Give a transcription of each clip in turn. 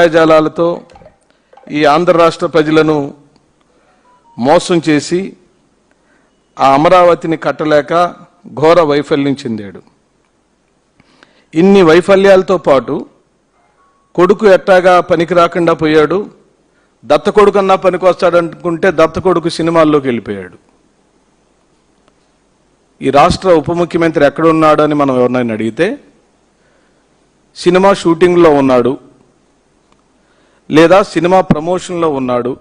మాయాజాలాలతో ఈ ఆంధ్ర రాష్ట్ర ప్రజలను మోసం చేసి ఆ అమరావతిని కట్టలేక ఘోర వైఫల్యం చెందాడు. ఇన్ని వైఫల్యాలతో పాటు కొడుకు ఎట్టాగా పనికి రాకుండా పోయాడు దత్త కొడుకు అన్నా పనికి వస్తాడనుకుంటే దత్త కొడుకు సినిమాల్లోకి వెళ్ళిపోయాడు. ఈ రాష్ట్ర ఉప ముఖ్యమంత్రి ఎక్కడున్నాడు మనం ఎవరినైనా అడిగితే సినిమా షూటింగ్లో ఉన్నాడు లేదా సినిమా ప్రమోషన్లో ఉన్నాడు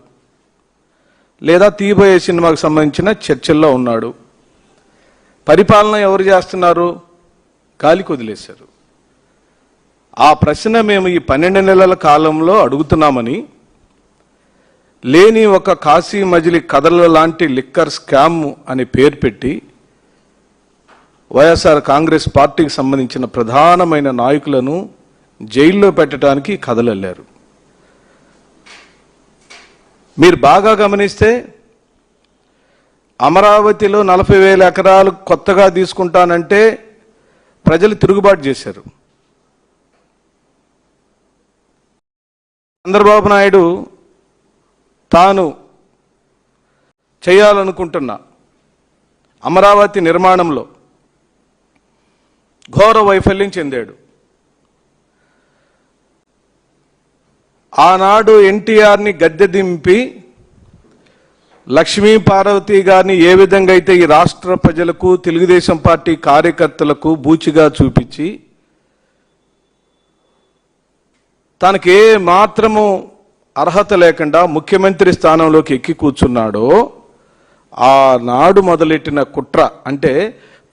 లేదా తీయబోయే సినిమాకు సంబంధించిన చర్చల్లో ఉన్నాడు. పరిపాలన ఎవరు చేస్తున్నారు? గాలికి వదిలేశారు ఆ ప్రశ్న మేము ఈ పన్నెండు నెలల కాలంలో అడుగుతున్నామని లేని ఒక కాశీ మజిలి కథల లాంటి లిక్కర్ స్కామ్ అని పేరు పెట్టి వైఎస్ఆర్ కాంగ్రెస్ పార్టీకి సంబంధించిన ప్రధానమైన నాయకులను జైల్లో పెట్టడానికి కథలెళ్ళారు మీరు బాగా గమనిస్తే అమరావతిలో నలభై వేల ఎకరాలు కొత్తగా తీసుకుంటానంటే ప్రజలు తిరుగుబాటు చేశారు. చంద్రబాబు నాయుడు తాను చేయాలనుకుంటున్న అమరావతి నిర్మాణంలో ఘోర వైఫల్యం చెందాడు. ఆనాడు ఎన్టీఆర్ని గద్దె దింపి లక్ష్మీ పార్వతి గారిని ఏ విధంగా అయితే ఈ రాష్ట్ర ప్రజలకు తెలుగుదేశం పార్టీ కార్యకర్తలకు బూచిగా చూపించి తనకి ఏ మాత్రము అర్హత లేకుండా ముఖ్యమంత్రి స్థానంలోకి ఎక్కి కూర్చున్నాడో ఆనాడు మొదలెట్టిన కుట్ర అంటే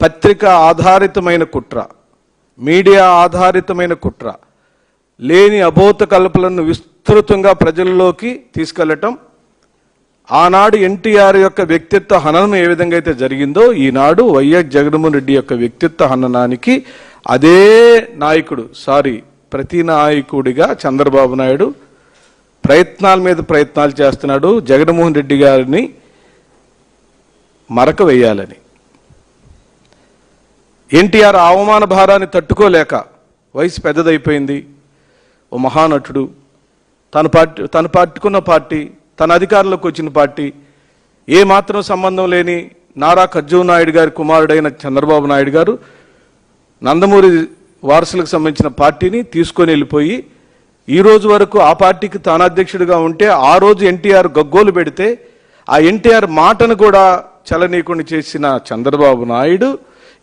పత్రిక ఆధారితమైన కుట్ర మీడియా ఆధారితమైన కుట్ర. లేని అబోధ కల్పలను విస్తృతంగా ప్రజల్లోకి తీసుకెళ్ళటం ఆనాడు ఎన్టీఆర్ యొక్క వ్యక్తిత్వ హననం ఏ విధంగా అయితే జరిగిందో ఈనాడు వైఎస్ జగన్మోహన్ రెడ్డి యొక్క వ్యక్తిత్వ హననానికి అదే నాయకుడు సారీ ప్రతి నాయకుడిగా చంద్రబాబు నాయుడు ప్రయత్నాల మీద ప్రయత్నాలు చేస్తున్నాడు జగన్మోహన్ రెడ్డి గారిని మరక వేయాలని ఎన్టీఆర్ అవమాన భారాన్ని తట్టుకోలేక వయసు పెద్దదైపోయింది. ఓ మహానటుడు. తను పార్టీ తను పట్టుకున్న పార్టీ తన అధికారంలోకి వచ్చిన పార్టీ. ఏ మాత్రం సంబంధం లేని నారా ఖర్జూ నాయుడు గారి కుమారుడైన చంద్రబాబు నాయుడు గారు నందమూరి వారసులకు సంబంధించిన పార్టీని తీసుకొని వెళ్ళిపోయి ఈ రోజు వరకు ఆ పార్టీకి తాను అధ్యక్షుడిగా ఉంటే ఆ రోజు ఎన్టీఆర్ గగ్గోలు పెడితే ఆ ఎన్టీఆర్ మాటను కూడా చలనీయకుండా చేసిన చంద్రబాబు నాయుడు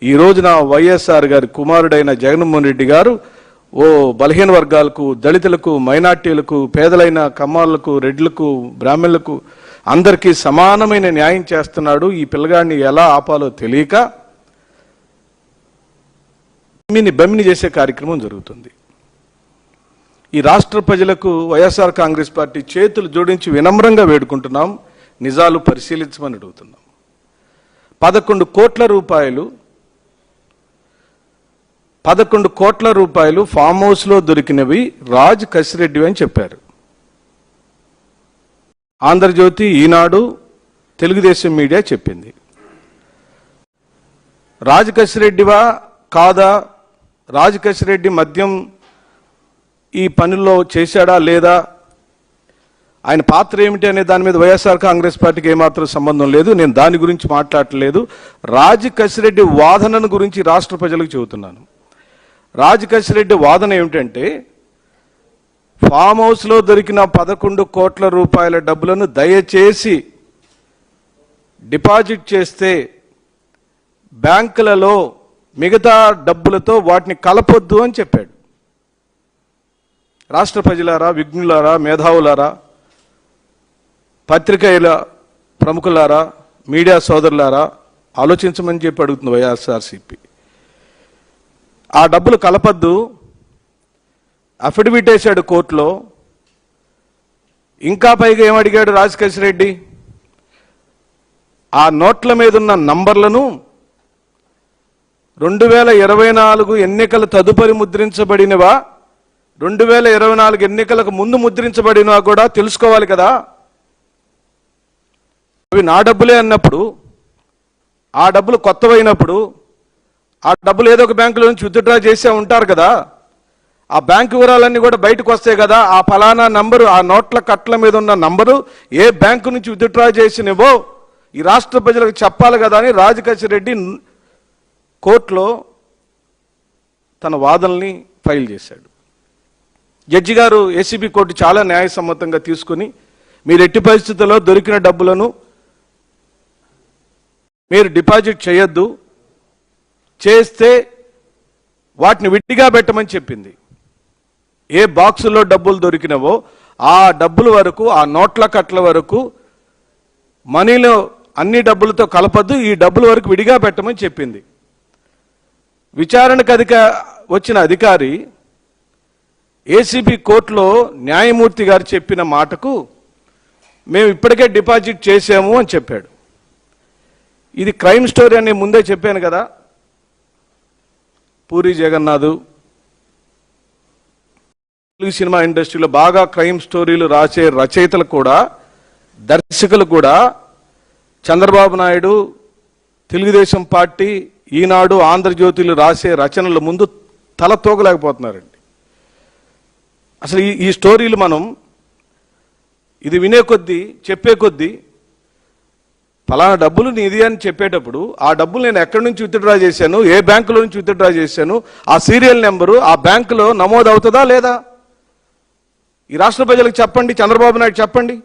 ఈ రోజున వైఎస్ఆర్ గారి కుమారుడైన జగన్మోహన్ రెడ్డి గారు ఓ బలహీన వర్గాలకు దళితులకు మైనార్టీలకు పేదలైన కమ్మాలకు రెడ్లకు బ్రాహ్మణులకు అందరికీ సమానమైన న్యాయం చేస్తున్నాడు ఈ పిల్లగాడిని ఎలా ఆపాలో తెలియక బమ్మిని బమ్మిని చేసే కార్యక్రమం జరుగుతుంది. ఈ రాష్ట్ర ప్రజలకు వైఎస్ఆర్ కాంగ్రెస్ పార్టీ చేతులు జోడించి వినమ్రంగా వేడుకుంటున్నాం నిజాలు పరిశీలించమని అడుగుతున్నాం. పదకొండు కోట్ల రూపాయలు పదకొండు కోట్ల రూపాయలు ఫామ్ హౌస్లో దొరికినవి రాజ్ కసిరెడ్డి అని చెప్పారు. ఆంధ్రజ్యోతి ఈనాడు తెలుగుదేశం మీడియా చెప్పింది. రాజ్ కసిరెడ్డివా కాదా? రాజ్ కసిరెడ్డి మద్యం ఈ పనుల్లో చేశాడా లేదా? ఆయన పాత్ర ఏమిటి అనే దాని మీద వైఎస్ఆర్ కాంగ్రెస్ పార్టీకి ఏమాత్రం సంబంధం లేదు. నేను దాని గురించి మాట్లాడలేదు రాజ్ కసిరెడ్డి వాదనను గురించి రాష్ట్ర ప్రజలకు చెబుతున్నాను. రాజ్ రెడ్డి వాదన ఏమిటంటే ఫామ్ హౌస్లో దొరికిన పదకొండు కోట్ల రూపాయల డబ్బులను దయచేసి డిపాజిట్ చేస్తే బ్యాంకులలో మిగతా డబ్బులతో వాటిని కలపొద్దు అని చెప్పాడు. రాష్ట్ర ప్రజలారా విఘ్నులారా మేధావులారా పత్రికల ప్రముఖులారా మీడియా సోదరులారా ఆలోచించమని చెప్పి అడుగుతుంది వైఎస్ఆర్సీపీ. ఆ డబ్బులు కలపద్దు. అఫిడవిట్ వేశాడు కోర్టులో. ఇంకా పైగా ఏమడిగాడు రాజకేశ్ రెడ్డి? ఆ నోట్ల మీద ఉన్న నంబర్లను రెండు వేల ఇరవై నాలుగు ఎన్నికల తదుపరి ముద్రించబడినవా? రెండు వేల ఇరవై నాలుగు ఎన్నికలకు ముందు ముద్రించబడినవా కూడా తెలుసుకోవాలి కదా. అవి నా డబ్బులే అన్నప్పుడు ఆ డబ్బులు కొత్తవైనప్పుడు ఆ డబ్బులు ఏదో ఒక బ్యాంకులో నుంచి విత్డ్రా చేసే ఉంటారు కదా. ఆ బ్యాంకు వివరాలన్నీ కూడా బయటకు వస్తాయి కదా. ఆ ఫలానా నంబరు ఆ నోట్ల కట్ల మీద ఉన్న నంబరు ఏ బ్యాంకు నుంచి విత్డ్రా చేసినవో ఈ రాష్ట్ర ప్రజలకు చెప్పాలి కదా అని రాజకేశ్ రెడ్డి కోర్టులో తన వాదనల్ని ఫైల్ చేశాడు. జడ్జి గారు ఏసీబీ కోర్టు చాలా న్యాయసమ్మతంగా తీసుకుని మీరు ఎట్టి పరిస్థితుల్లో దొరికిన డబ్బులను మీరు డిపాజిట్ చేయొద్దు. చేస్తే వాటిని విడిగా పెట్టమని చెప్పింది. ఏ బాక్సుల్లో డబ్బులు దొరికినవో ఆ డబ్బుల వరకు ఆ నోట్ల కట్ల వరకు మనీలో అన్ని డబ్బులతో కలపద్దు ఈ డబ్బుల వరకు విడిగా పెట్టమని చెప్పింది. విచారణకు అధిక వచ్చిన అధికారి ఏసీబీ కోర్టులో న్యాయమూర్తి గారు చెప్పిన మాటకు మేము ఇప్పటికే డిపాజిట్ చేసాము అని చెప్పాడు. ఇది క్రైమ్ స్టోరీ అని ముందే చెప్పాను కదా. పూరి జగన్నాథ్. తెలుగు సినిమా ఇండస్ట్రీలో బాగా క్రైమ్ స్టోరీలు రాసే రచయితలు కూడా దర్శకులు కూడా చంద్రబాబు నాయుడు తెలుగుదేశం పార్టీ ఈనాడు ఆంధ్రజ్యోతిలు రాసే రచనల ముందు తల తోగలేకపోతున్నారండి. అసలు ఈ ఈ స్టోరీలు మనం ఇది వినే కొద్దీ చెప్పే కొద్దీ ఫలానా డబ్బులు నీది అని చెప్పేటప్పుడు ఆ డబ్బులు నేను ఎక్కడి నుంచి విత్డ్రా చేశాను? ఏ బ్యాంకులో నుంచి విత్డ్రా చేశాను? ఆ సీరియల్ నెంబరు ఆ బ్యాంకులో నమోదు అవుతుందా లేదా? ఈ రాష్ట్ర ప్రజలకు చెప్పండి చంద్రబాబు నాయుడు చెప్పండి.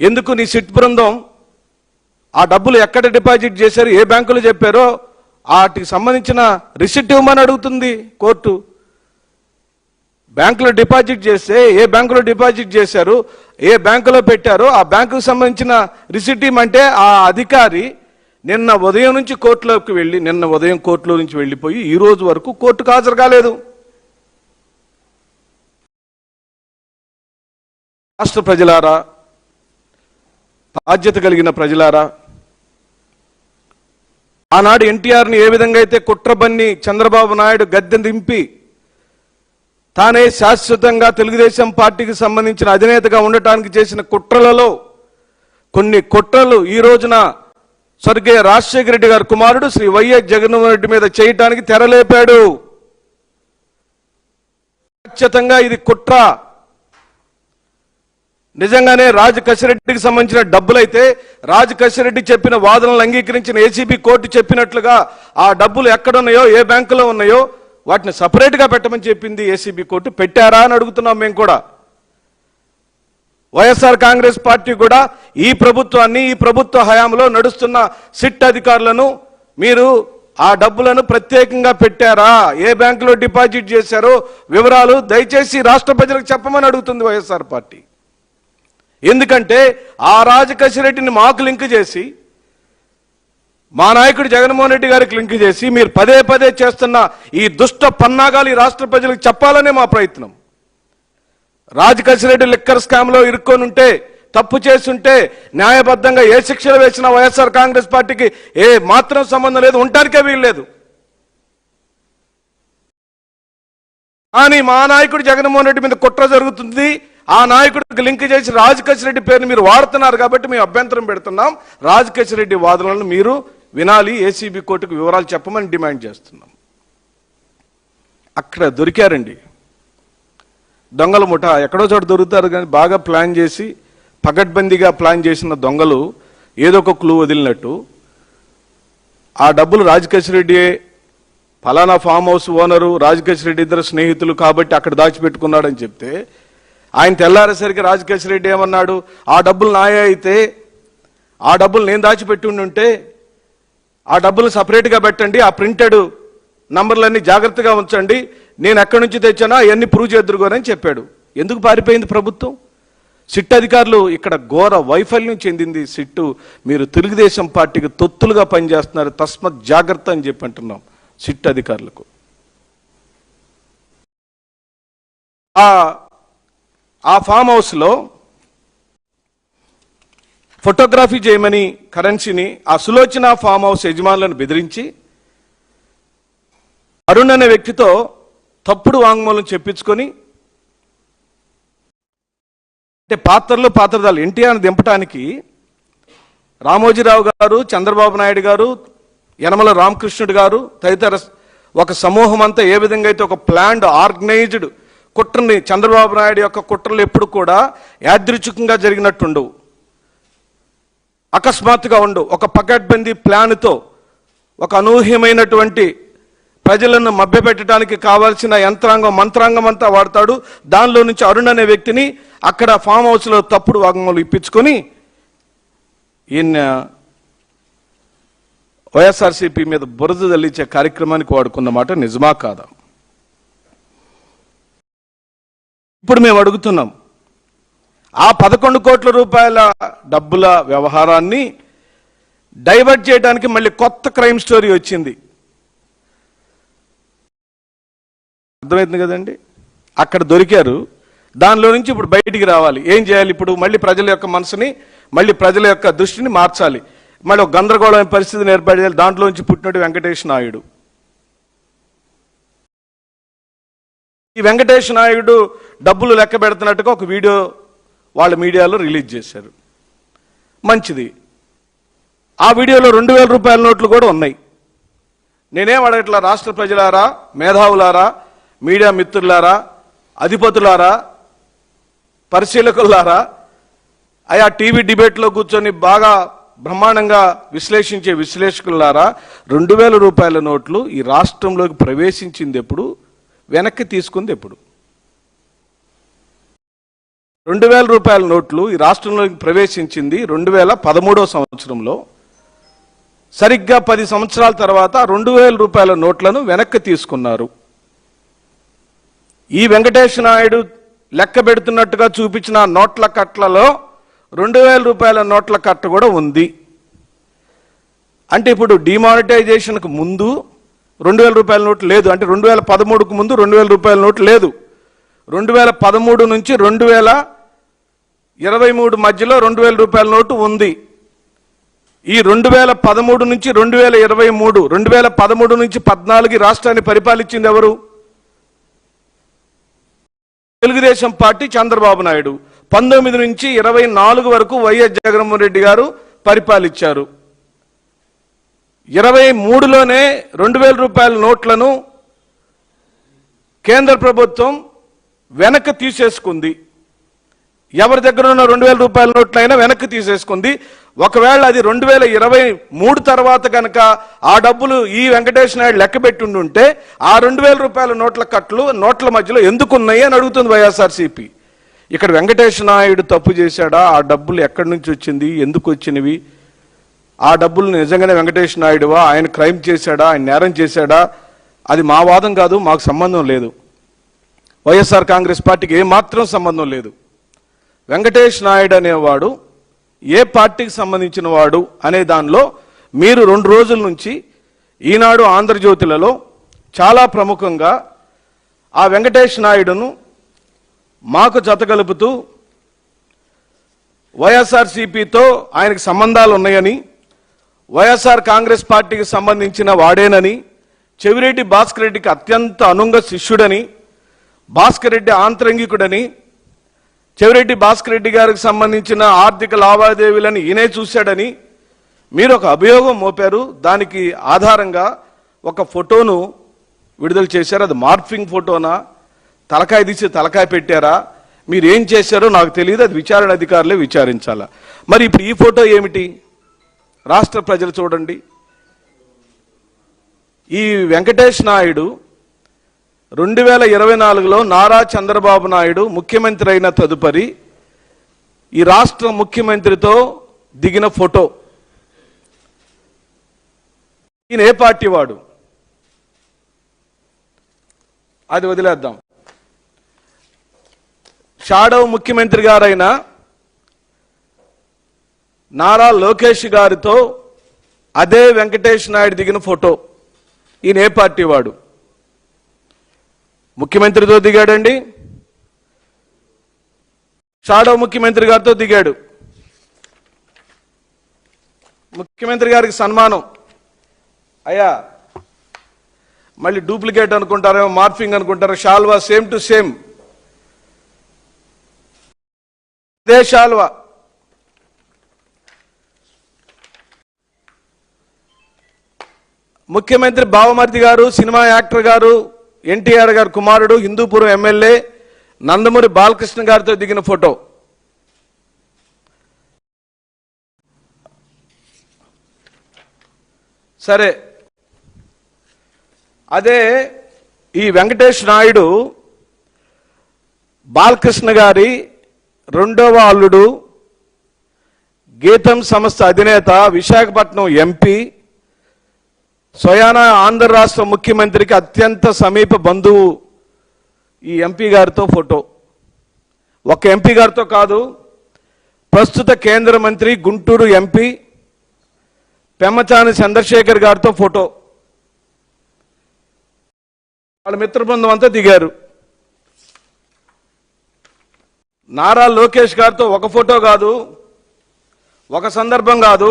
ఎందుకు నీ సిట్ బృందం ఆ డబ్బులు ఎక్కడ డిపాజిట్ చేశారు ఏ బ్యాంకులో చెప్పారో వాటికి సంబంధించిన రిసిప్ట్ ఇవ్వమని అడుగుతుంది కోర్టు. బ్యాంకులో డిపాజిట్ చేస్తే ఏ బ్యాంకులో డిపాజిట్ చేశారు ఏ బ్యాంకులో పెట్టారో ఆ బ్యాంకుకు సంబంధించిన రిసిట్ ఇమ్మంటే ఆ అధికారి నిన్న ఉదయం నుంచి కోర్టులోకి వెళ్ళి నిన్న ఉదయం కోర్టులో నుంచి వెళ్ళిపోయి ఈ రోజు వరకు కోర్టుకు హాజరు కాలేదు. రాష్ట్ర ప్రజలారా బాధ్యత కలిగిన ప్రజలారా ఆనాడు ఎన్టీఆర్ని ఏ విధంగా అయితే కుట్రబన్ని చంద్రబాబు నాయుడు గద్దె దింపి తానే శాశ్వతంగా తెలుగుదేశం పార్టీకి సంబంధించిన అధినేతగా ఉండటానికి చేసిన కుట్రలలో కొన్ని కుట్రలు ఈ రోజున స్వర్గీయ రాజశేఖర రెడ్డి గారి కుమారుడు శ్రీ వైఎస్ జగన్మోహన్ రెడ్డి మీద చేయటానికి తెరలేపాడు. ఖచ్చితంగా ఇది కుట్ర. నిజంగానే రాజకశిరెడ్డికి సంబంధించిన డబ్బులైతే రాజకశిరెడ్డి చెప్పిన వాదనలు అంగీకరించిన ఏసీబీ కోర్టు చెప్పినట్లుగా ఆ డబ్బులు ఎక్కడున్నాయో ఏ బ్యాంకులో ఉన్నాయో వాటిని సపరేట్గా పెట్టమని చెప్పింది ఏసీబీ కోర్టు. పెట్టారా అని అడుగుతున్నాం మేము కూడా. వైఎస్ఆర్ కాంగ్రెస్ పార్టీ కూడా ఈ ప్రభుత్వాన్ని ఈ ప్రభుత్వ హయాంలో నడుస్తున్న సిట్ అధికారులను మీరు ఆ డబ్బులను ప్రత్యేకంగా పెట్టారా? ఏ బ్యాంకులో డిపాజిట్ చేశారో వివరాలు దయచేసి రాష్ట్ర ప్రజలకు చెప్పమని అడుగుతుంది వైఎస్ఆర్ పార్టీ. ఎందుకంటే ఆ రాజకశిరెడ్డిని మాకు లింక్ చేసి మా నాయకుడు జగన్మోహన్ రెడ్డి గారికి లింక్ చేసి మీరు పదే పదే చేస్తున్న ఈ దుష్ట పన్నాగాలు ఈ రాష్ట్ర ప్రజలకు చెప్పాలనే మా ప్రయత్నం. రాజకశిరెడ్డి లిక్కర్ స్కామ్లో ఇరుక్కొనుంటే ఇరుక్కొని ఉంటే తప్పు చేస్తుంటే న్యాయబద్ధంగా ఏ శిక్షలు వేసినా వైఎస్ఆర్ కాంగ్రెస్ పార్టీకి ఏ మాత్రం సంబంధం లేదు ఉండటానికే వీల్లేదు కానీ మా నాయకుడు జగన్మోహన్ రెడ్డి మీద కుట్ర జరుగుతుంది. ఆ నాయకుడికి లింక్ చేసి రాజకేశ్ రెడ్డి పేరుని మీరు వాడుతున్నారు కాబట్టి మేము అభ్యంతరం పెడుతున్నాం. రాజకేశ్ రెడ్డి వాదనలను మీరు వినాలి ఏసీబీ కోర్టుకు వివరాలు చెప్పమని డిమాండ్ చేస్తున్నాం. అక్కడ దొరికారండి. దొంగల ముఠ. ఎక్కడో చోట దొరుకుతారు కానీ బాగా ప్లాన్ చేసి పగడ్బందీగా ప్లాన్ చేసిన దొంగలు ఏదో ఒక క్లూ వదిలినట్టు ఆ డబ్బులు రాజకేశ్ రెడ్డి ఫలానా farm house owner Rajakesh Reddy ఇద్దరు స్నేహితులు కాబట్టి అక్కడ దాచిపెట్టుకున్నాడని చెప్తే ఆయన తెల్లారేసరికి రాజకేశ్ రెడ్డి ఏమన్నాడు? ఆ డబ్బులు నాయే అయితే ఆ డబ్బులు నేను దాచిపెట్టి ఉంటే ఆ డబ్బులు సపరేట్గా పెట్టండి ఆ ప్రింటెడ్ నంబర్లన్నీ జాగ్రత్తగా ఉంచండి. నేను ఎక్కడి నుంచి తెచ్చానో అవన్నీ ప్రూవ్ చేద్దరుగోనని చెప్పాడు. ఎందుకు పారిపోయింది ప్రభుత్వం? సిట్ అధికారులు ఇక్కడ ఘోర వైఫల్యం చెందింది. సిట్టు మీరు తెలుగుదేశం పార్టీకి తొత్తులుగా పనిచేస్తున్నారు. తస్మత్ జాగ్రత్త అని చెప్పి అంటున్నాం సిట్ అధికారులకు. ఆ ఫామ్ హౌస్లో ఫోటోగ్రఫీ చేయమని కరెన్సీని ఆ సులోచన ఫామ్ హౌస్ యజమానులను బెదిరించి అరుణ్ అనే వ్యక్తితో తప్పుడు వాంగ్మూలం చెప్పించుకొని అంటే పాత్రలు పాత్రదాలు ఎన్టీఆర్ దింపటానికి రామోజీరావు గారు చంద్రబాబు నాయుడు గారు యనమల రామకృష్ణుడు గారు తదితర ఒక సమూహం అంతా ఏ విధంగా అయితే ఒక ప్లాన్డ్ ఆర్గనైజ్డ్ కుట్రని చంద్రబాబు నాయుడు యొక్క కుట్రలు ఎప్పుడు కూడా యాదృచ్ఛికంగా జరిగినట్టుండవు. అకస్మాత్తుగా ఉండు. ఒక పకడ్బందీ ప్లాన్తో ఒక అనూహ్యమైనటువంటి ప్రజలను మభ్యపెట్టడానికి కావాల్సిన యంత్రాంగం మంత్రాంగం అంతా వాడతాడు. దానిలో నుంచి అరుణ్ అనే వ్యక్తిని అక్కడ ఫామ్ హౌస్లో తప్పుడు వాగ్మూలు ఇప్పించుకొని ఈయన వైఎస్ఆర్సీపీ మీద బురద తల్లించే కార్యక్రమానికి వాడుకున్నమాట నిజమా కాదా? ఇప్పుడు మేము అడుగుతున్నాం ఆ పదకొండు కోట్ల రూపాయల డబ్బుల వ్యవహారాన్ని డైవర్ట్ చేయడానికి మళ్ళీ కొత్త క్రైమ్ స్టోరీ వచ్చింది. అర్థమవుతుంది కదండి? అక్కడ దొరికారు. దానిలో నుంచి ఇప్పుడు బయటికి రావాలి. ఏం చేయాలి ఇప్పుడు? మళ్ళీ ప్రజల యొక్క మనసుని మళ్ళీ ప్రజల యొక్క దృష్టిని మార్చాలి. మళ్ళీ ఒక గందరగోళమైన పరిస్థితిని ఏర్పడేయాలి దాంట్లో నుంచి పుట్టినట్టు వెంకటేష్ నాయుడు. ఈ వెంకటేష్ నాయుడు డబ్బులు లెక్క పెడుతున్నట్టుగా ఒక వీడియో వాళ్ళ మీడియాలో రిలీజ్ చేశారు. మంచిది. ఆ వీడియోలో రెండు వేల రూపాయల నోట్లు కూడా ఉన్నాయి. నేనేం అడగట్లా? రాష్ట్ర ప్రజలారా మేధావులారా మీడియా మిత్రులారా అధిపతులారా పరిశీలకులారా ఆయా టీవీ డిబేట్లో కూర్చొని బాగా బ్రహ్మాండంగా విశ్లేషించే విశ్లేషకులారా రెండు వేల రూపాయల నోట్లు ఈ రాష్ట్రంలోకి ప్రవేశించింది ఎప్పుడు? వెనక్కి తీసుకుంది ఎప్పుడు? రెండు వేల రూపాయల నోట్లు ఈ రాష్ట్రంలోకి ప్రవేశించింది రెండు వేల పదమూడవ సంవత్సరంలో. సరిగ్గా పది సంవత్సరాల తర్వాత రెండు వేల రూపాయల నోట్లను వెనక్కి తీసుకున్నారు. ఈ వెంకటేశ్వర నాయుడు లెక్క పెడుతున్నట్టుగా చూపించిన నోట్ల కట్లలో రెండు వేల రూపాయల నోట్ల కట్ట కూడా ఉంది. అంటే ఇప్పుడు డిమానిటైజేషన్కు ముందు రెండు వేల రూపాయల నోటు లేదు. అంటే రెండు వేల పదమూడుకు ముందు రెండు వేల రూపాయల నోటు లేదు. రెండు వేల పదమూడు నుంచి రెండు వేల ఇరవై మూడు మధ్యలో రెండు వేల రూపాయల నోటు ఉంది. ఈ రెండు వేల పదమూడు నుంచి రెండు వేల ఇరవై మూడు రెండు వేల పదమూడు నుంచి పద్నాలుగు రాష్ట్రాన్ని పరిపాలించింది ఎవరు? తెలుగుదేశం పార్టీ చంద్రబాబు నాయుడు. పంతొమ్మిది నుంచి ఇరవై నాలుగు వరకు వైఎస్ జగన్మోహన్ రెడ్డి గారు పరిపాలించారు. ఇరవై మూడులోనే రెండు వేల రూపాయల నోట్లను కేంద్ర ప్రభుత్వం వెనక్కి తీసేసుకుంది. ఎవరి దగ్గర ఉన్న రెండు వేల రూపాయల నోట్లైనా వెనక్కి తీసేసుకుంది. ఒకవేళ అది రెండు వేల ఇరవై మూడు తర్వాత కనుక ఆ డబ్బులు ఈ వెంకటేష్ నాయుడు లెక్క పెట్టుండి ఉంటే ఆ రెండు వేల రూపాయల నోట్ల కట్లు నోట్ల మధ్యలో ఎందుకు ఉన్నాయి అని అడుగుతుంది వైఎస్ఆర్సీపీ. ఇక్కడ వెంకటేష్ నాయుడు తప్పు చేశాడా? ఆ డబ్బులు ఎక్కడి నుంచి వచ్చింది? ఎందుకు వచ్చినవి? ఆ డబ్బులు నిజంగానే వెంకటేష్ నాయుడువా? ఆయన క్రైమ్ చేశాడా? ఆయన నేరం చేశాడా? అది మా వాదం కాదు మాకు సంబంధం లేదు. వైఎస్ఆర్ కాంగ్రెస్ పార్టీకి ఏమాత్రం సంబంధం లేదు. వెంకటేష్ నాయుడు అనేవాడు ఏ పార్టీకి సంబంధించిన వాడు అనే దానిలో మీరు రెండు రోజుల నుంచి ఈనాడు ఆంధ్రజ్యోతిలలో చాలా ప్రముఖంగా ఆ వెంకటేష్ నాయుడును మాకు జతగలుపుతూ వైఎస్ఆర్సీపీతో ఆయనకు సంబంధాలు ఉన్నాయని వైఎస్ఆర్ కాంగ్రెస్ పార్టీకి సంబంధించిన వాడేనని చెవిరెడ్డి భాస్కర్ రెడ్డికి అత్యంత అనుంగ శిష్యుడని భాస్కర్ రెడ్డి ఆంతరంగికుడని చెవిరెడ్డి భాస్కర్ రెడ్డి గారికి సంబంధించిన ఆర్థిక లావాదేవీలను ఈయనే చూశాడని మీరు ఒక అభియోగం మోపారు. దానికి ఆధారంగా ఒక ఫోటోను విడుదల చేశారు. అది మార్ఫింగ్ ఫోటోనా? తలకాయ తీసి తలకాయ పెట్టారా? మీరు ఏం చేశారో నాకు తెలియదు. అది విచారణ అధికారులే విచారించాలా? మరి ఇప్పుడు ఈ ఫోటో ఏమిటి? రాష్ట్ర ప్రజలు చూడండి. ఈ వెంకటేష్ నాయుడు రెండు వేల ఇరవై నాలుగులో నారా చంద్రబాబు నాయుడు ముఖ్యమంత్రి అయిన తదుపరి ఈ రాష్ట్ర ముఖ్యమంత్రితో దిగిన ఫోటో. ఈయన ఏ పార్టీ వాడు? అది వదిలేద్దాం. షాడో ముఖ్యమంత్రి గారైన నారా లోకేష్ గారితో అదే వెంకటేష్ నాయుడు దిగిన ఫోటో. ఈయన ఏ పార్టీ వాడు? ముఖ్యమంత్రితో దిగాడండి. షాడో ముఖ్యమంత్రి గారితో దిగాడు. ముఖ్యమంత్రి గారికి సన్మానం. అయ్యా మళ్ళీ డూప్లికేట్ అనుకుంటారేమో మార్ఫింగ్ అనుకుంటారో షాల్వా సేమ్ టు సేమ్. అదే షాల్వా. ముఖ్యమంత్రి బావమర్తి గారు సినిమా యాక్టర్ గారు ఎన్టీఆర్ గారు కుమారుడు హిందూపురం ఎమ్మెల్యే నందమూరి బాలకృష్ణ గారితో దిగిన ఫోటో. సరే. అదే ఈ వెంకటేష్ నాయుడు బాలకృష్ణ గారి రెండవ అల్లుడు గీతం సంస్థ అధినేత విశాఖపట్నం ఎంపీ స్వయాన ఆంధ్ర రాష్ట్ర ముఖ్యమంత్రికి అత్యంత సమీప బంధువు ఈ ఎంపీ గారితో ఫోటో. ఒక ఎంపీ గారితో కాదు ప్రస్తుత కేంద్ర మంత్రి గుంటూరు ఎంపీ పెమ్మచాని చంద్రశేఖర్ గారితో ఫోటో. వాళ్ళ మిత్ర బృందం అంతా దిగారు. నారా లోకేష్ గారితో ఒక ఫోటో కాదు ఒక సందర్భం కాదు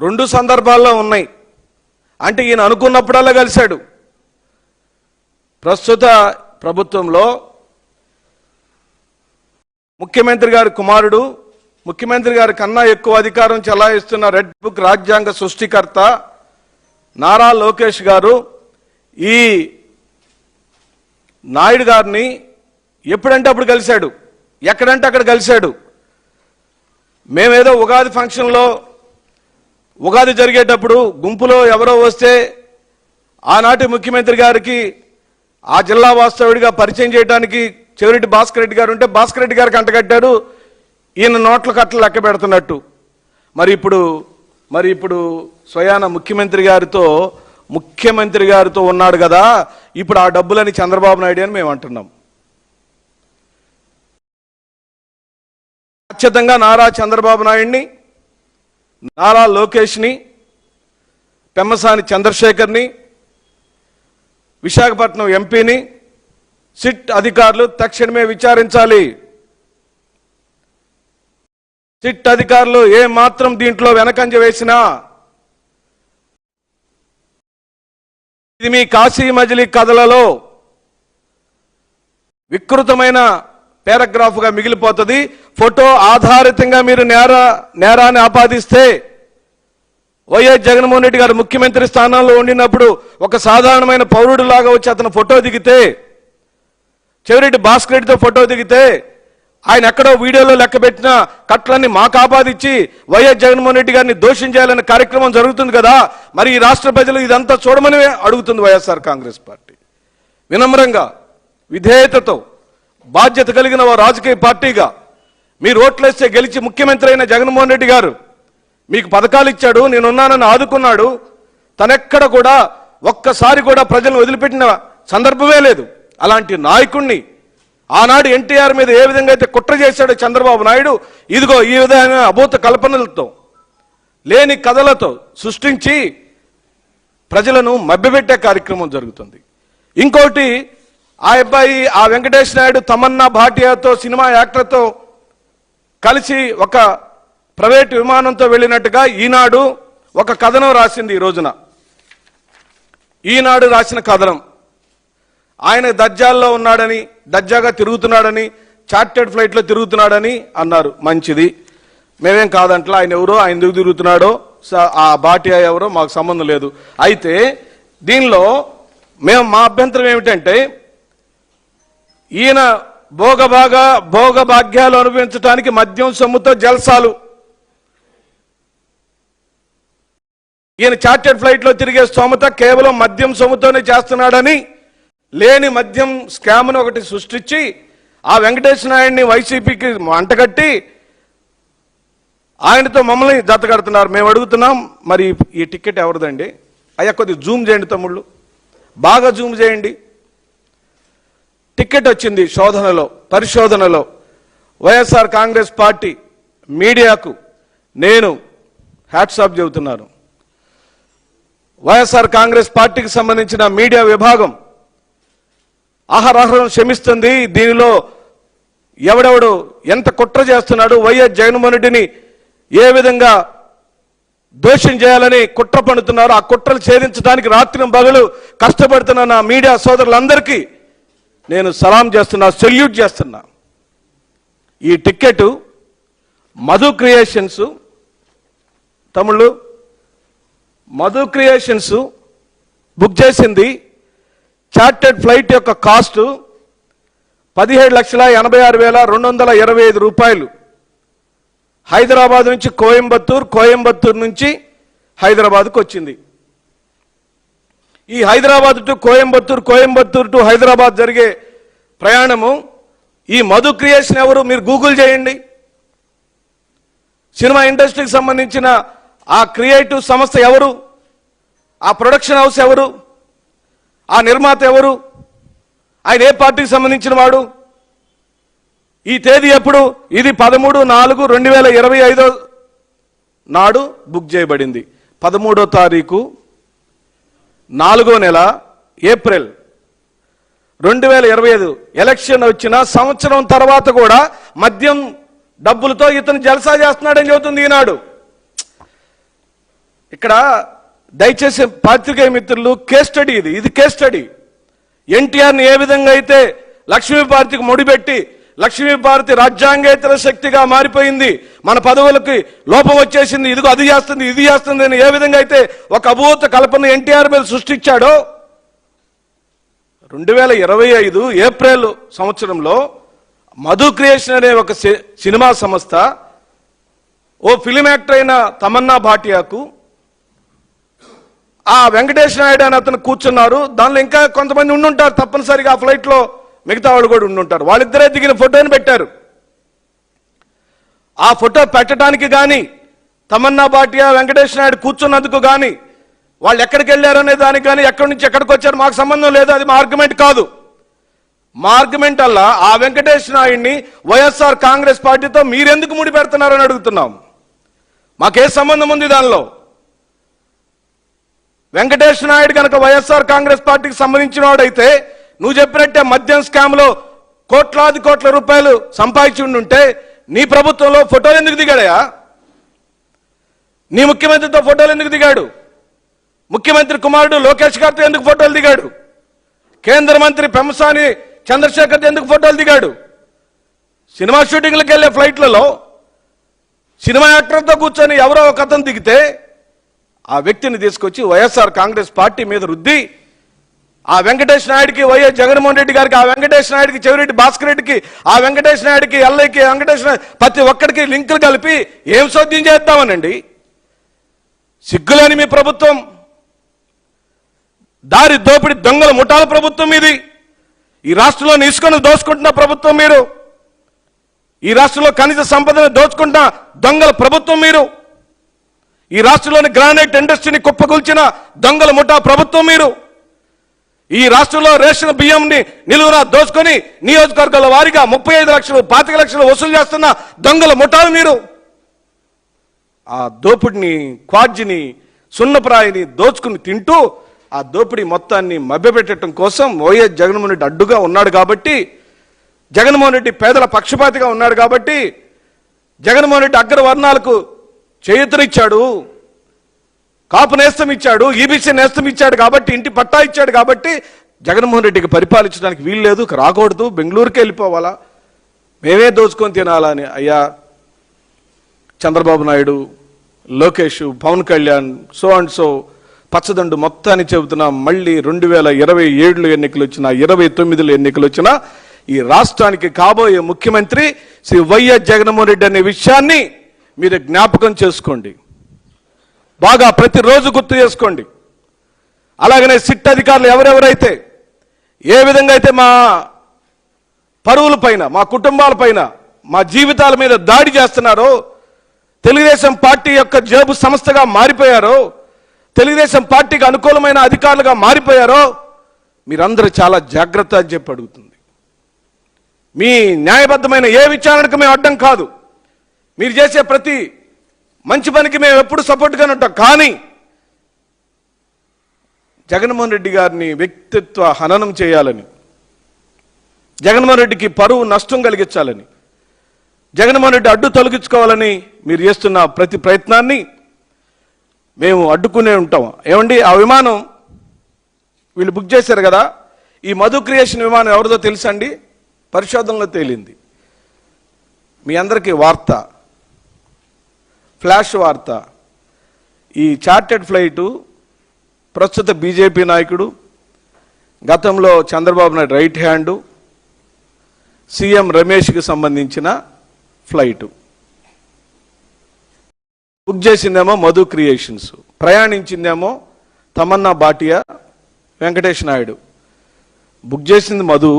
రెండు సందర్భాల్లో ఉన్నాయి. అంటే ఈయన అనుకున్నప్పుడల్లా కలిశాడు. ప్రస్తుత ప్రభుత్వంలో ముఖ్యమంత్రి గారి కుమారుడు ముఖ్యమంత్రి గారి కన్నా ఎక్కువ అధికారం చెలాయిస్తున్న రెడ్ బుక్ రాజ్యాంగ సృష్టికర్త నారా లోకేష్ గారు ఈ నాయుడు గారిని ఎప్పుడంటే అప్పుడు కలిశాడు. ఎక్కడంటే అక్కడ కలిశాడు. మేమేదో ఉగాది ఫంక్షన్లో ఉగాది జరిగేటప్పుడు గుంపులో ఎవరో వస్తే ఆనాటి ముఖ్యమంత్రి గారికి ఆ జిల్లా వాస్తవుడిగా పరిచయం చేయడానికి చెవిరెడ్డి భాస్కర్ రెడ్డి గారు ఉంటే భాస్కర్ రెడ్డి గారికి అంటగట్టాడు ఈయన నోట్ల కట్టలు లెక్క పెడుతున్నట్టు. మరి ఇప్పుడు మరి ఇప్పుడు స్వయాన ముఖ్యమంత్రి గారితో ముఖ్యమంత్రి గారితో ఉన్నాడు కదా ఇప్పుడు ఆ డబ్బులని చంద్రబాబు నాయుడు అని మేము అంటున్నాం. ఖచ్చితంగా నారా చంద్రబాబు నాయుడిని నారా లోకేష్ని పెమ్మసాని చంద్రశేఖర్ని విశాఖపట్నం ఎంపీని సిట్ అధికారులు తక్షణమే విచారించాలి. సిట్ అధికారులు ఏ మాత్రం దీంట్లో వెనకంజ వేసినా ఇది మీ కాశీ మజిలీ కథలలో వికృతమైన పారాగ్రాఫ్గా మిగిలిపోతుంది. ఫోటో ఆధారితంగా మీరు నేర నేరాన్ని ఆపాదిస్తే వైఎస్ జగన్మోహన్ రెడ్డి గారు ముఖ్యమంత్రి స్థానంలో ఉండినప్పుడు ఒక సాధారణమైన పౌరుడిలాగా వచ్చి అతను ఫోటో దిగితే చెవిరెడ్డి భాస్కర్ రెడ్డితో ఫోటో దిగితే ఆయన ఎక్కడో వీడియోలో లెక్క పెట్టిన కట్లన్నీ మాకు ఆపాదించి వైఎస్ జగన్మోహన్ రెడ్డి గారిని దోషం చేయాలనే కార్యక్రమం జరుగుతుంది కదా మరి ఈ రాష్ట్ర ప్రజలు ఇదంతా చూడమని అడుగుతుంది వైఎస్ఆర్ కాంగ్రెస్ పార్టీ. వినమ్రంగా విధేయతతో బాధ్యత కలిగిన ఓ రాజకీయ పార్టీగా మీరు ఓట్లేస్తే గెలిచి ముఖ్యమంత్రి అయిన జగన్మోహన్ రెడ్డి గారు మీకు పథకాలు ఇచ్చాడు నేనున్నానని ఆదుకున్నాడు. తనెక్కడ కూడా ఒక్కసారి కూడా ప్రజలను వదిలిపెట్టిన సందర్భమే లేదు. అలాంటి నాయకుణ్ణి ఆనాడు ఎన్టీఆర్ మీద ఏ విధంగా అయితే కుట్ర చేశాడో చంద్రబాబు నాయుడు ఇదిగో ఈ విధమైన అభూత కల్పనలతో లేని కథలతో సృష్టించి ప్రజలను మభ్యపెట్టే కార్యక్రమం జరుగుతుంది. ఇంకోటి ఆ అబ్బాయి ఆ వెంకటేష్ నాయుడు తమన్నా భాటియాతో సినిమా యాక్టర్తో కలిసి ఒక ప్రైవేట్ విమానంతో వెళ్ళినట్టుగా ఈనాడు ఒక కథనం రాసింది ఈ రోజున. ఈనాడు రాసిన కథనం. ఆయన దర్జాల్లో ఉన్నాడని దర్జాగా తిరుగుతున్నాడని చార్టెడ్ ఫ్లైట్లో తిరుగుతున్నాడని అన్నారు. మంచిది. మేమేం కాదంట్లా ఆయన ఎవరో ఆయన ఎందుకు తిరుగుతున్నాడో స- ఆ బాటియా ఎవరో మాకు సంబంధం లేదు. అయితే దీనిలో మేము మా అభ్యంతరం ఏమిటంటే ఈయన భోగభాగ భోగభాగ్యాలు అనుభవించడానికి మద్యం సొమ్ముతో జల్సాలు. ఈయన చార్టెడ్ ఫ్లైట్లో తిరిగే స్తోమత కేవలం మద్యం సొమ్ముతోనే చేస్తున్నాడని లేని మద్యం స్కామ్ను ఒకటి సృష్టించి ఆ వెంకటేశ్వర నాయుడిని వైసీపీకి అంటగట్టి ఆయనతో మమ్మల్ని దత్తగడుతున్నారు మేము అడుగుతున్నాం మరి ఈ టికెట్ ఎవరిదండి? అయ్యా కొద్దిగా జూమ్ చేయండి తమ్ముళ్ళు. బాగా జూమ్ చేయండి. టికెట్ వచ్చింది శోధనలో పరిశోధనలో. వైఎస్ఆర్ కాంగ్రెస్ పార్టీ మీడియాకు నేను హ్యాట్సాప్ చెబుతున్నాను. వైఎస్ఆర్ కాంగ్రెస్ పార్టీకి సంబంధించిన మీడియా విభాగం ఆహారాహారం క్షమిస్తుంది. దీనిలో ఎవడెవడు ఎంత కుట్ర చేస్తున్నాడు వైఎస్ జగన్మోహన్ రెడ్డిని ఏ విధంగా దోషం చేయాలని కుట్ర పన్నుతున్నారు ఆ కుట్రలు ఛేదించడానికి రాత్రి పగలు కష్టపడుతున్న నా మీడియా సోదరులందరికీ నేను సలాం చేస్తున్నా సెల్యూట్ చేస్తున్నా. ఈ టికెట్ మధు క్రియేషన్స్ తమ్ముళ్ళు మధు క్రియేషన్స్ బుక్ చేసింది. చార్టెడ్ ఫ్లైట్ యొక్క కాస్టు పదిహేడు లక్షల ఎనభై ఆరు వేల రెండు వందల ఇరవై ఐదు రూపాయలు. హైదరాబాద్ నుంచి కోయంబత్తూర్ కోయంబత్తూర్ నుంచి హైదరాబాద్కు వచ్చింది. ఈ హైదరాబాద్ టు కోయంబత్తూరు కోయంబత్తూరు టు హైదరాబాద్ జరిగే ప్రయాణము ఈ మధు క్రియేషన్ ఎవరు మీరు గూగుల్ చేయండి. సినిమా ఇండస్ట్రీకి సంబంధించిన ఆ క్రియేటివ్ సంస్థ ఎవరు? ఆ ప్రొడక్షన్ హౌస్ ఎవరు? ఆ నిర్మాత ఎవరు? ఆయన ఏ పార్టీకి సంబంధించిన వాడు? ఈ తేదీ ఎప్పుడు? ఇది పదమూడు నాలుగు రెండు వేల ఇరవై ఐదో నాడు బుక్ చేయబడింది. పదమూడో తారీఖు నాలుగో నెల ఏప్రిల్ రెండు వేల ఇరవై ఐదు ఎలక్షన్ వచ్చిన సంవత్సరం తర్వాత కూడా మద్యం డబ్బులతో ఇతను జలసా చేస్తున్నాడని చెబుతుంది ఈనాడు. ఇక్కడ దయచేసి పాత్రికేయ మిత్రులు కేస్ స్టడీ ఇది ఇది కేస్ స్టడీ. ఎన్టీఆర్ని ఏ విధంగా అయితే లక్ష్మీభారతికి ముడిపెట్టి లక్ష్మీభారతి రాజ్యాంగేతర శక్తిగా మారిపోయింది మన పదవులకి లోపం వచ్చేసింది ఇదిగో అది చేస్తుంది ఇది చేస్తుంది అని ఏ విధంగా అయితే ఒక అభూత కల్పన ఎన్టీఆర్ మీద సృష్టించాడో రెండు వేల ఇరవై ఐదు ఏప్రిల్ సంవత్సరంలో మధు క్రియేషన్ అనే ఒక సి- సినిమా సంస్థ ఓ ఫిలిం యాక్టర్ అయిన తమన్నా భాటియాకు ఆ వెంకటేష్ నాయుడు అని అతను కూర్చున్నారు. దానిలో ఇంకా కొంతమంది ఉండుంటారు తప్పనిసరిగా ఆ ఫ్లైట్లో మిగతా వాళ్ళు కూడా ఉండుంటారు. వాళ్ళిద్దరే దిగిన ఫోటోని పెట్టారు. ఆ ఫోటో పెట్టడానికి కానీ తమన్నా భాటియా వెంకటేష్ నాయుడు కూర్చున్నందుకు కానీ వాళ్ళు ఎక్కడికి వెళ్ళారనే దానికి కానీ ఎక్కడి నుంచి ఎక్కడికి వచ్చారు మాకు సంబంధం లేదు అది మా ఆర్గ్యుమెంట్ కాదు. మా ఆర్గ్యుమెంట్ అలా ఆ వెంకటేష్ నాయుడిని వైఎస్ఆర్ కాంగ్రెస్ పార్టీతో మీరెందుకు ముడి పెడుతున్నారని అడుగుతున్నాం. మాకే సంబంధం ఉంది దానిలో. వెంకటేష్ నాయుడు కనుక వైఎస్ఆర్ కాంగ్రెస్ పార్టీకి సంబంధించిన వాడైతే నువ్వు చెప్పినట్టే మద్యం స్కామ్లో కోట్లాది కోట్ల రూపాయలు సంపాదించి ఉండుంటే నీ ప్రభుత్వంలో ఫోటోలు ఎందుకు దిగాడయా నీ ముఖ్యమంత్రితో ఫోటోలు ఎందుకు దిగాడు? ముఖ్యమంత్రి కుమారుడు లోకేష్ గారితో ఎందుకు ఫోటోలు దిగాడు? కేంద్ర మంత్రి పెంసాని చంద్రశేఖర్ ఎందుకు ఫోటోలు దిగాడు? సినిమా షూటింగ్లకు వెళ్ళే ఫ్లైట్లలో సినిమా యాక్టర్తో కూర్చొని ఎవరో ఒక అతను దిగితే ఆ వ్యక్తిని తీసుకొచ్చి వైఎస్ఆర్ కాంగ్రెస్ పార్టీ మీద రుద్ది ఆ వెంకటేష్ నాయుడికి వైఎస్ జగన్మోహన్ రెడ్డి గారికి ఆ వెంకటేష్ నాయుడికి చెవిరెడ్డి భాస్కర్ రెడ్డికి ఆ వెంకటేష్ నాయుడికి ఎల్ఐకి వెంకటేష్ నాయుడు ప్రతి ఒక్కడికి లింకులు కలిపి ఏం సోద్యం చేద్దామనండి? సిగ్గులేని మీ ప్రభుత్వం. దారి దోపిడి దొంగల ముఠాల ప్రభుత్వం ఇది. ఈ రాష్ట్రంలో ఇసుకను దోచుకుంటున్న ప్రభుత్వం మీరు. ఈ రాష్ట్రంలో ఖనిజ సంపదను దోచుకుంటున్న దొంగల ప్రభుత్వం మీరు. ఈ రాష్ట్రంలోని గ్రానైట్ ఇండస్ట్రీని కుప్పకూల్చిన దొంగల ముఠా ప్రభుత్వం మీరు. ఈ రాష్ట్రంలో రేషన్ బియ్యంని నిలువున దోచుకొని నియోజకవర్గాల వారీగా ముప్పై ఐదు లక్షలు పాతిక లక్షలు వసూలు చేస్తున్న దొంగల ముఠాలు మీరు. ఆ దోపిడిని క్వాడ్జిని సున్నప్రాయిని దోచుకుని తింటూ ఆ దోపిడీ మొత్తాన్ని మభ్యపెట్టడం కోసం వైఎస్ జగన్మోహన్ రెడ్డి అడ్డుగా ఉన్నాడు కాబట్టి జగన్మోహన్ రెడ్డి పేదల పక్షపాతిగా ఉన్నాడు కాబట్టి జగన్మోహన్ రెడ్డి అగ్రవర్ణాలకు చేయుతనిచ్చాడు. కాపు నేస్తం ఇచ్చాడు ఈబీసీ నేస్తం ఇచ్చాడు కాబట్టి ఇంటి పట్టా ఇచ్చాడు కాబట్టి జగన్మోహన్ రెడ్డికి పరిపాలించడానికి వీలు లేదు రాకూడదు బెంగళూరుకి వెళ్ళిపోవాలా? మేమే దోచుకొని తినాలా అని అయ్యా Chandrababu Naidu Lokesh Pawan Kalyan so and so పచ్చదండు మొత్తాన్ని చెబుతున్నా మళ్ళీ రెండు వేల ఇరవై ఏడులో ఎన్నికలు వచ్చినా ఇరవై తొమ్మిదిలో ఎన్నికలు వచ్చినా ఈ రాష్ట్రానికి కాబోయే ముఖ్యమంత్రి శ్రీ వైఎస్ జగన్మోహన్ రెడ్డి అనే విషయాన్ని మీరు జ్ఞాపకం చేసుకోండి. బాగా ప్రతిరోజు గుర్తు చేసుకోండి. అలాగనే సిట్ అధికారులు ఎవరెవరైతే ఏ విధంగా అయితే మా పరువుల పైన మా కుటుంబాల పైన మా జీవితాల మీద దాడి చేస్తున్నారో తెలుగుదేశం పార్టీ యొక్క జేబు సంస్థగా మారిపోయారో తెలుగుదేశం పార్టీకి అనుకూలమైన అధికారులుగా మారిపోయారో మీరందరూ చాలా జాగ్రత్త అని చెప్పి అడుగుతుంది. మీ న్యాయబద్ధమైన ఏ విచారణకు మేము అడ్డం కాదు. మీరు చేసే ప్రతి మంచి పనికి మేము ఎప్పుడు సపోర్ట్గానే ఉంటాం. కానీ జగన్మోహన్ రెడ్డి గారిని వ్యక్తిత్వ హననం చేయాలని జగన్మోహన్ రెడ్డికి పరువు నష్టం కలిగించాలని జగన్మోహన్ రెడ్డి అడ్డు తొలగించుకోవాలని మీరు చేస్తున్న ప్రతి ప్రయత్నాన్ని మేము అడ్డుకునే ఉంటాం. ఏమండి? ఆ విమానం వీళ్ళు బుక్ చేశారు కదా? ఈ మధు క్రియేషన్ విమానం ఎవరిదో తెలుసండి పరిశోధనలో తేలింది. మీ అందరికీ వార్త. ఫ్లాష్ వార్త. ఈ చార్టెడ్ ఫ్లైటు ప్రస్తుత బీజేపీ నాయకుడు గతంలో Chandrababu Naidu right hand CM రమేష్కి సంబంధించిన ఫ్లైటు. బుక్ చేసిందేమో మధు క్రియేషన్స్. ప్రయాణించిందేమో తమన్నా భాటియా వెంకటేష్ నాయుడు. బుక్ చేసింది మధు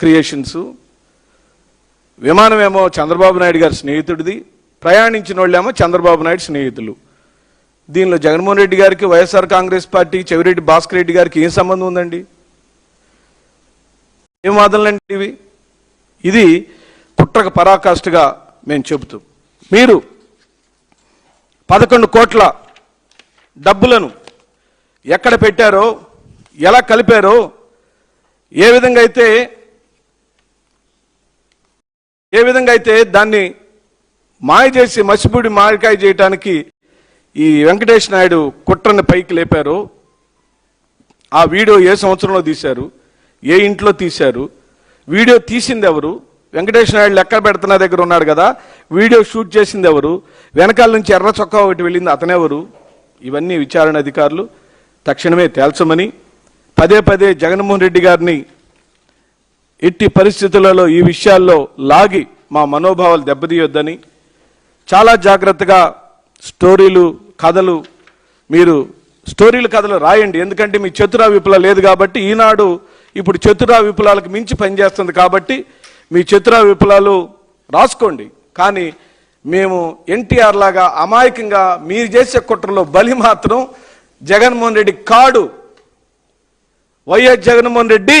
క్రియేషన్స్. విమానమేమో చంద్రబాబు నాయుడు గారి స్నేహితుడిది. ప్రయాణించిన వాళ్ళేమో చంద్రబాబు నాయుడు స్నేహితులు. దీనిలో జగన్మోహన్ రెడ్డి గారికి వైఎస్ఆర్ కాంగ్రెస్ పార్టీ చెవిరెడ్డి భాస్కర్ రెడ్డి గారికి ఏం సంబంధం ఉందండి? ఏం వాదనలండి ఇవి? ఇది కుట్రక పరాకాష్ఠగా మేము చెబుతూ. మీరు పదకొండు కోట్ల డబ్బులను ఎక్కడ పెట్టారో ఎలా కలిపారో ఏ విధంగా అయితే ఏ విధంగా అయితే దాన్ని మాయ చేసి మసిపూడి మాయకాయ చేయటానికి ఈ వెంకటేష్ నాయుడు కుట్రని పైకి లేపారు. ఆ వీడియో ఏ సంవత్సరంలో తీశారు? ఏ ఇంట్లో తీశారు? వీడియో తీసింది ఎవరు? వెంకటేష్ నాయుడు లెక్క పెడుతున్న దగ్గర ఉన్నాడు కదా వీడియో షూట్ చేసింది ఎవరు? వెనకాల నుంచి ఎర్ర చొక్కా ఒకటి వెళ్ళింది అతనెవరు ఇవన్నీ విచారణ అధికారులు. తక్షణమే తేల్చమని పదే పదే జగన్మోహన్ రెడ్డి గారిని ఎట్టి పరిస్థితులలో ఈ విషయాల్లో లాగి మా మనోభావాలు దెబ్బతీయొద్దని చాలా జాగ్రత్తగా స్టోరీలు కథలు మీరు స్టోరీలు కథలు రాయండి. ఎందుకంటే మీ చతురా విప్లవ లేదు కాబట్టి ఈనాడు ఇప్పుడు చతురా విప్లవాలకు మించి పనిచేస్తుంది కాబట్టి మీ చతురా విప్లవాలు రాసుకోండి. కానీ మేము ఎన్టీఆర్ లాగా అమాయకంగా మీరు చేసే కుట్రలో బలి మాత్రం జగన్మోహన్ రెడ్డి కాడు. వైఎస్ జగన్మోహన్ రెడ్డి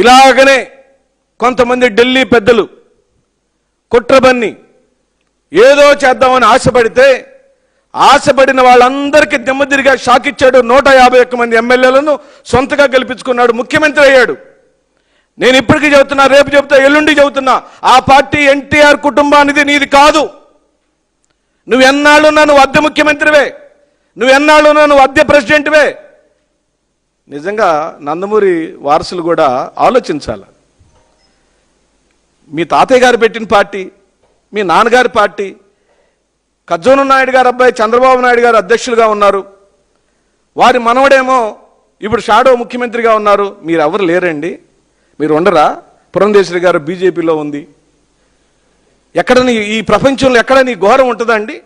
ఇలాగనే కొంతమంది ఢిల్లీ పెద్దలు కుట్రబన్ని ఏదో చేద్దామని ఆశపడితే ఆశపడిన వాళ్ళందరికీ దిమ్మదిరిగా షాక్ ఇచ్చాడు నూట యాభై ఒక్క మంది ఎమ్మెల్యేలను సొంతగా గెలిపించుకున్నాడు ముఖ్యమంత్రి అయ్యాడు. నేను ఇప్పటికీ చెబుతున్నా రేపు చెబుతా ఎల్లుండి చెబుతున్నా ఆ పార్టీ ఎన్టీఆర్ కుటుంబానిది నీది కాదు. నువ్వు ఎన్నాళ్ళున్నా నువ్వు అద్దె ముఖ్యమంత్రివే నువ్వు ఎన్నాళ్ళున్నా నువ్వు అద్దె ప్రెసిడెంట్వే. నిజంగా నందమూరి వారసులు కూడా ఆలోచించాలి. మీ తాతయ్య గారు పెట్టిన పార్టీ మీ నాన్నగారి పార్టీ కజ్జోను నాయుడు గారు అబ్బాయి చంద్రబాబు నాయుడు గారు అధ్యక్షులుగా ఉన్నారు. వారి మనవడేమో ఇప్పుడు షాడో ముఖ్యమంత్రిగా ఉన్నారు. మీరు ఎవరు లేరండి? మీరు ఉండరా పురంధేశ్వరి గారు బీజేపీలో ఉంది. ఎక్కడ నీ ఈ ప్రపంచంలో ఎక్కడ నీ ఘోరం ఉంటుందండి?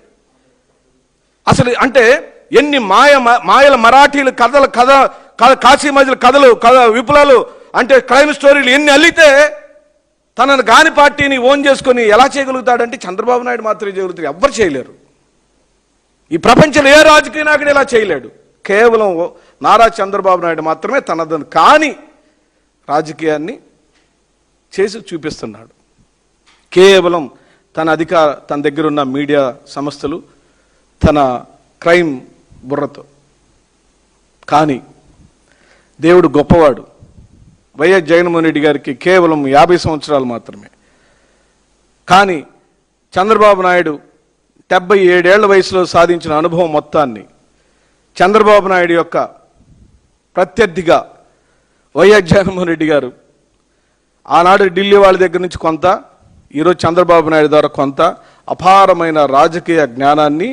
అసలు అంటే ఎన్ని మాయ మాయల మరాఠీలు కథలు కథ కాశీ మధ్యల కథలు కథ విపులాలు అంటే క్రైమ్ స్టోరీలు ఎన్ని అల్లితే తనను గాని పార్టీని ఓన్ చేసుకొని ఎలా చేయగలుగుతాడంటే చంద్రబాబు నాయుడు మాత్రమే చేయగలుగుతారు ఎవ్వరు చేయలేరు. ఈ ప్రపంచంలో ఏ రాజకీయ నాయకుడు ఇలా చేయలేడు. కేవలం ఓ- నారా చంద్రబాబు నాయుడు మాత్రమే తనదని కాని రాజకీయాన్ని చేసి చూపిస్తున్నాడు. కేవలం తన అధికార తన దగ్గర ఉన్న మీడియా సంస్థలు తన క్రైమ్ బుర్రతో. కానీ దేవుడు గొప్పవాడు. వైఎస్ జగన్మోహన్ రెడ్డి గారికి కేవలం యాభై సంవత్సరాలు మాత్రమే. కానీ చంద్రబాబు నాయుడు డెబ్బై ఏడేళ్ళ వయసులో సాధించిన అనుభవం మొత్తాన్ని చంద్రబాబు నాయుడు యొక్క ప్రత్యర్థిగా వైఎస్ జగన్మోహన్ రెడ్డి గారు ఆనాడు ఢిల్లీ వాళ్ళ దగ్గర నుంచి కొంత ఈరోజు చంద్రబాబు నాయుడు ద్వారా కొంత అపారమైన రాజకీయ జ్ఞానాన్ని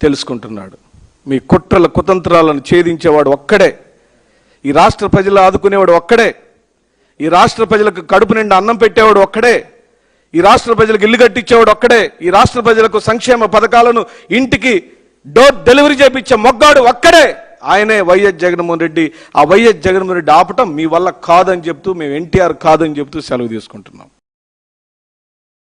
తెలుసుకుంటున్నాడు. మీ కుట్రల కుతంత్రాలను ఛేదించేవాడు ఒక్కడే ఈ రాష్ట్ర ప్రజలు ఆదుకునేవాడు ఒక్కడే. ఈ రాష్ట్ర ప్రజలకు కడుపు నిండా అన్నం పెట్టేవాడు ఒక్కడే. ఈ రాష్ట్ర ప్రజలకు ఇల్లు కట్టించేవాడు ఒక్కడే. ఈ రాష్ట్ర ప్రజలకు సంక్షేమ పథకాలను ఇంటికి డోర్ డెలివరీ చేపించే మొగ్గాడు ఒక్కడే. ఆయనే వైఎస్ జగన్మోహన్ రెడ్డి. ఆ వైఎస్ జగన్మోహన్ రెడ్డి ఆపటం మీ వల్ల కాదని చెప్తూ మేము ఎన్టీఆర్ కాదని చెప్తూ సెలవు తీసుకుంటున్నాం.